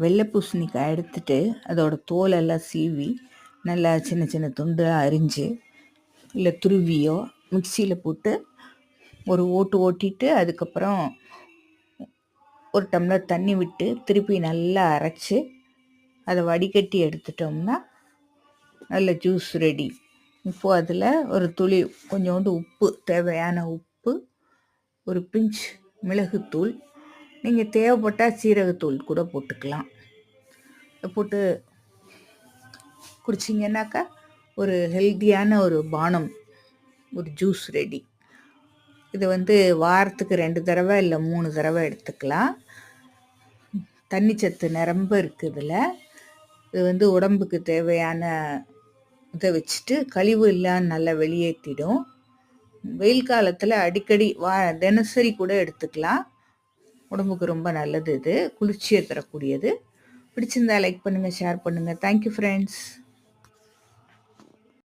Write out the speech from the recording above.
வெள்ளை பூசணிக்காய் எடுத்துட்டு அதோட தோலெல்லாம் சீவி நல்லா சின்ன சின்ன துண்டாக அரிஞ்சு இல்லை துருவியோ மிக்சியில் போட்டு ஒரு ஓட்டு ஓட்டிட்டு அதுக்கப்புறம் ஒரு டம்ளர் தண்ணி விட்டு திருப்பி நல்லா அரைச்சி அதை வடிகட்டி எடுத்துட்டோம்னா நல்ல ஜூஸ் ரெடி இப்போது அதில் ஒரு துளி கொஞ்சோண்டு உப்பு தேவையான உப்பு ஒரு பிஞ்ச் மிளகுத்தூள் நீங்கள் தேவைப்பட்டால் சீரகத்தூள் கூட போட்டுக்கலாம். போட்டு குடிச்சிங்கன்னாக்கா ஒரு ஹெல்த்தியான ஒரு பானம் ஒரு ஜூஸ் ரெடி. இது வந்து வாரத்துக்கு ரெண்டு தடவை இல்லை மூணு தடவை எடுத்துக்கலாம். தண்ணி சத்து நிரம்ப இருக்குது இதில் இது வந்து உடம்புக்கு தேவையான இதை வச்சுட்டு கழிவு இல்லாமல் நல்லா வெளியேற்றிடும் வெயில் காலத்தில் அடிக்கடி வா தினசரி கூட எடுத்துக்கலாம். உடம்புக்கு ரொம்ப நல்லது இது. குளிர்ச்சியை தரக்கூடியது. பிடிச்சிருந்தா லைக் பண்ணுங்கள் ஷேர் பண்ணுங்கள் தேங்க்யூ ஃப்ரெண்ட்ஸ்